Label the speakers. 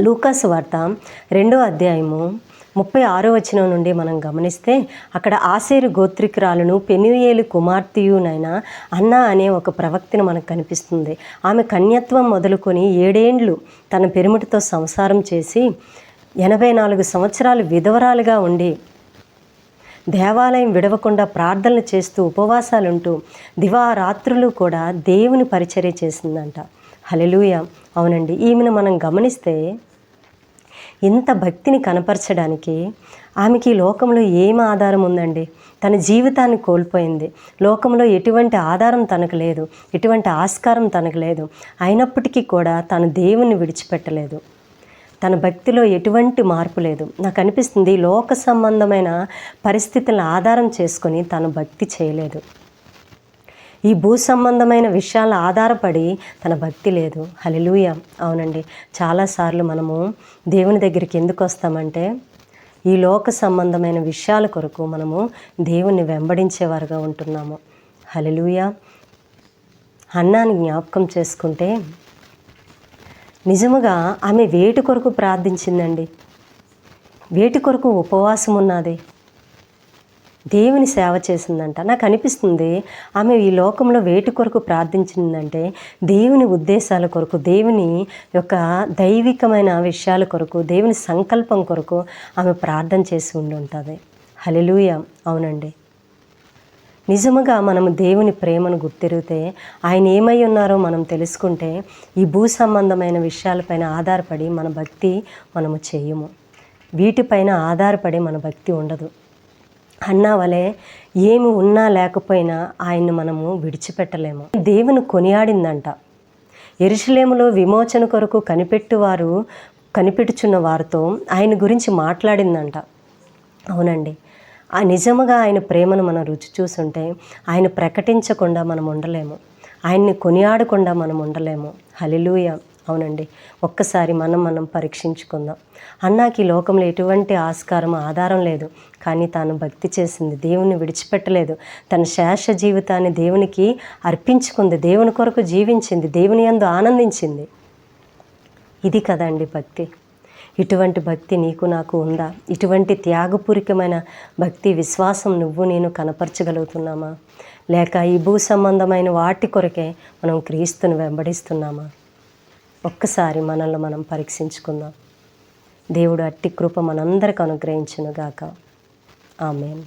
Speaker 1: లూకాస్ వార్త రెండో అధ్యాయము ముప్పై ఆరో వచనం నుండి మనం గమనిస్తే అక్కడ ఆసేరు గోత్రికురాలను పెనుయేలు కుమార్తెయునైన అన్న అనే ఒక ప్రవక్తను మనకు కనిపిస్తుంది. ఆమె కన్యత్వం మొదలుకొని ఏడేండ్లు తన పెరుమిటితో సంసారం చేసి ఎనభై నాలుగు సంవత్సరాలు విధవరాలుగా ఉండి దేవాలయం విడవకుండా ప్రార్థనలు చేస్తూ ఉపవాసాలుంటూ దివారాత్రులు కూడా దేవుని పరిచర్య చేసిందంట. హలెలూయ అవునండి. ఈమెను మనం గమనిస్తే ఇంత భక్తిని కనపరచడానికి ఆమెకి ఈ లోకంలో ఏం ఆధారం ఉందండి? తన జీవితాన్ని కోల్పోయింది. లోకంలో ఎటువంటి ఆధారం తనకు లేదు. ఎటువంటి ఆస్కారం తనకు లేదు. అయినప్పటికీ కూడా తను దేవుణ్ణి విడిచిపెట్టలేదు. తన భక్తిలో ఎటువంటి మార్పు లేదు. నాకు అనిపిస్తుంది లోక సంబంధమైన పరిస్థితులను ఆధారం చేసుకొని తను భక్తి చేయలేదు. ఈ భూ సంబంధమైన విషయాల ఆధారపడి తన భక్తి లేదు. హలిలూయ అవునండి. చాలాసార్లు మనము దేవుని దగ్గరికి ఎందుకు వస్తామంటే ఈ లోక సంబంధమైన విషయాల కొరకు మనము దేవుణ్ణి వెంబడించేవారుగా ఉంటున్నాము. హలిలూయ అన్నాన్ని జ్ఞాపకం చేసుకుంటే నిజముగా ఆమె వేటి కొరకు ప్రార్థించిందండి? వేటి కొరకు ఉపవాసం ఉన్నది దేవుని సేవ చేసిందంట. నాకు అనిపిస్తుంది ఆమె ఈ లోకంలో వేటి కొరకు ప్రార్థించిందంటే దేవుని ఉద్దేశాల కొరకు దేవుని యొక్క దైవికమైన విషయాల కొరకు దేవుని సంకల్పం కొరకు ఆమె ప్రార్థన చేసి ఉండి ఉంటుంది హలెలూయ అవునండి. నిజముగా మనము దేవుని ప్రేమను గుర్తిరిగితే ఆయన ఏమై ఉన్నారో మనం తెలుసుకుంటే ఈ భూ సంబంధమైన విషయాలపైన ఆధారపడి మన భక్తి మనము చేయము. వీటిపైన ఆధారపడి మన భక్తి ఉండదు. అన్నా వలె ఏమి ఉన్నా లేకపోయినా ఆయన్ని మనము విడిచిపెట్టలేము. దేవుని కొనియాడిందంట. ఎరుషలేములో విమోచన కొరకు కనిపెట్టువారు కనిపెట్టుచున్న వారితో ఆయన గురించి మాట్లాడిందంట. అవునండి. ఆ నిజముగా ఆయన ప్రేమను మనం రుచి చూసుంటే ఆయన ప్రకటించకుండా మనం ఉండలేము. ఆయన్ని కొనియాడకుండా మనం ఉండలేము. హలిలూయ అవునండి. ఒక్కసారి మనం మనం పరీక్షించుకుందాం. అన్నాకి లోకంలో ఎటువంటి ఆస్కారం ఆధారం లేదు. కానీ తాను భక్తి చేసింది దేవుని విడిచిపెట్టలేదు. తన శేష జీవితాన్ని దేవునికి అర్పించుకుంది దేవుని కొరకు జీవించింది దేవుని యందు ఆనందించింది. ఇది కదండి భక్తి. ఇటువంటి భక్తి నీకు నాకు ఉందా? ఇటువంటి త్యాగపూరికమైన భక్తి విశ్వాసం నువ్వు నేను కనపరచగలుగుతున్నామా? లేక ఈ భూ సంబంధమైన వాటి కొరకే మనం క్రీస్తుని వెంబడిస్తున్నామా? ఒక్కసారి మనల్ని మనం పరీక్షించుకుందాం. దేవుడు అట్టి కృప మనందరికి అనుగ్రహించునుగాక. ఆమెన్.